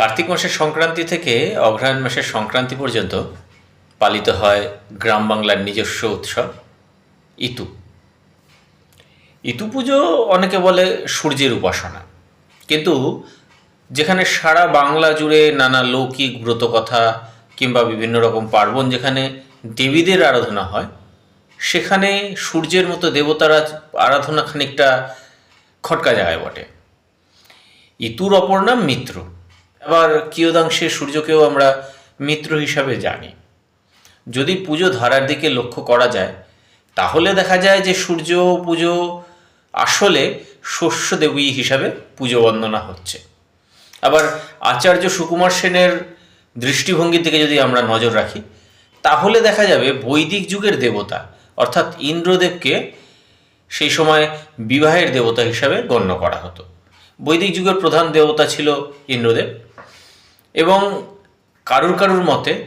কার্তিক মাসের সংক্রান্তি থেকে অগ্রহায়ণ মাসের সংক্রান্তি পর্যন্ত পালিত হয় গ্রাম বাংলার নিজস্ব উৎসব, ইতু। ইতু পুজো অনেকে বলে সূর্যের উপাসনা। কিন্তু যেখানে সারা বাংলা জুড়ে নানা লৌকিক ব্রতকথা কিংবা বিভিন্ন রকম পার্বণ যেখানে দেবীদের আরাধনা হয়, সেখানে সূর্যের মতো দেবতার আরাধনা খানিকটা খটকা জায়গায় বটে। ইতুর অপর নাম মিত্র। আবার কিয়দাংশে সূর্যকেও আমরা মিত্র হিসাবে জানি। যদি পুজো ধারার দিকে লক্ষ্য করা যায়, তাহলে দেখা যায় যে সূর্য পুজো আসলে শস্য দেবী হিসাবে পুজো বন্দনা হচ্ছে। আবার আচার্য সুকুমার সেনের দৃষ্টিভঙ্গির দিকে যদি আমরা নজর রাখি, তাহলে দেখা যাবে বৈদিক যুগের দেবতা, অর্থাৎ ইন্দ্রদেবকে সেই সময় বিবাহের দেবতা হিসাবে গণ্য করা হতো। বৈদিক যুগের প্রধান দেবতা ছিল ইন্দ্রদেব। এবং কারুর কারুর মতে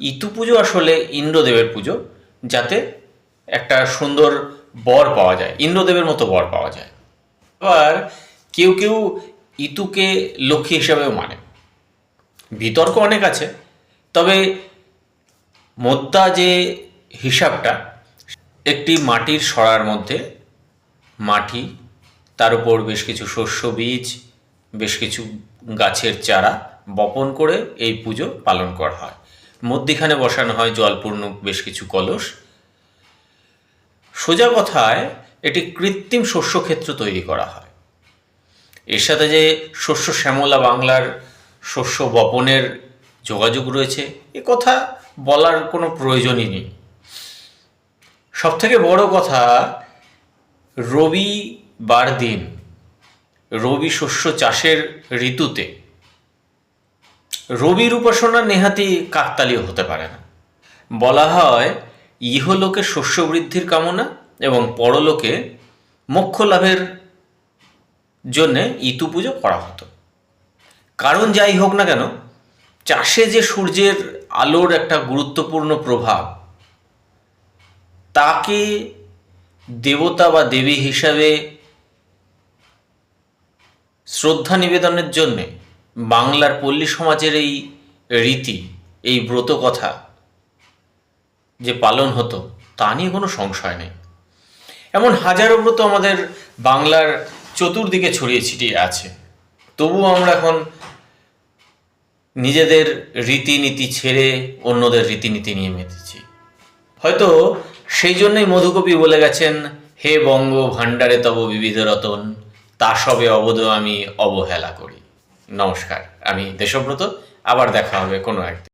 ইতু পুজো আসলে ইন্দ্রদেবের পুজো, যাতে একটা সুন্দর বর পাওয়া যায়, ইন্দ্রদেবের মতো বর পাওয়া যায়। আবার কেউ কেউ ইতুকে লক্ষ্মী হিসাবেও মানে। বিতর্ক অনেক আছে, তবে মোদ্দা যে হিসাবটা, একটি মাটির সরার মধ্যে মাটি, তার উপর বেশ কিছু শস্য বীজ, বেশ কিছু গাছের চারা বপন করে এই পুজো পালন করা হয়। মধ্যিখানে বসানো হয় জলপূর্ণ বেশ কিছু কলস। সোজা কথায় এটি কৃত্রিম শস্যক্ষেত্র তৈরি করা হয়। এর সাথে যে শস্য শ্যামলা বাংলার শস্য বপনের যোগাযোগ রয়েছে, এ কথা বলার কোনো প্রয়োজনই নেই। সবথেকে বড় কথা, রবি বার দিন, রবি শস্য চাষের ঋতুতে রবির উপাসনা নেহাতি কাকতালীয় হতে পারে না। বলা হয়, ইহলোকে শস্য বৃদ্ধির কামনা এবং পরলোকে মোক্ষ লাভের জন্যে ইতু পুজো করা হতো। কারণ যাই হোক না কেন, চাষে যে সূর্যের আলোর একটা গুরুত্বপূর্ণ প্রভাব, তাকে দেবতা বা দেবী হিসাবে শ্রদ্ধা নিবেদনের জন্যে বাংলার পল্লী সমাজের এই রীতি, এই ব্রত কথা যে পালন হতো, তা নিয়ে কোনো সংশয় নেই। এমন হাজারো ব্রত আমাদের বাংলার চতুর্দিকে ছড়িয়ে ছিটিয়ে আছে। তবুও আমরা এখন নিজেদের রীতিনীতি ছেড়ে অন্যদের রীতিনীতি নিয়ে মেতেছি। হয়তো সেই জন্যই মধুকবি বলে গেছেন, হে বঙ্গ ভাণ্ডারে তব বিবিধ রতন, তা সবে অবধ আমি অবহেলা করি। নমস্কার আমি দেশব্রত আবার দেখা হবে কোনো একদিন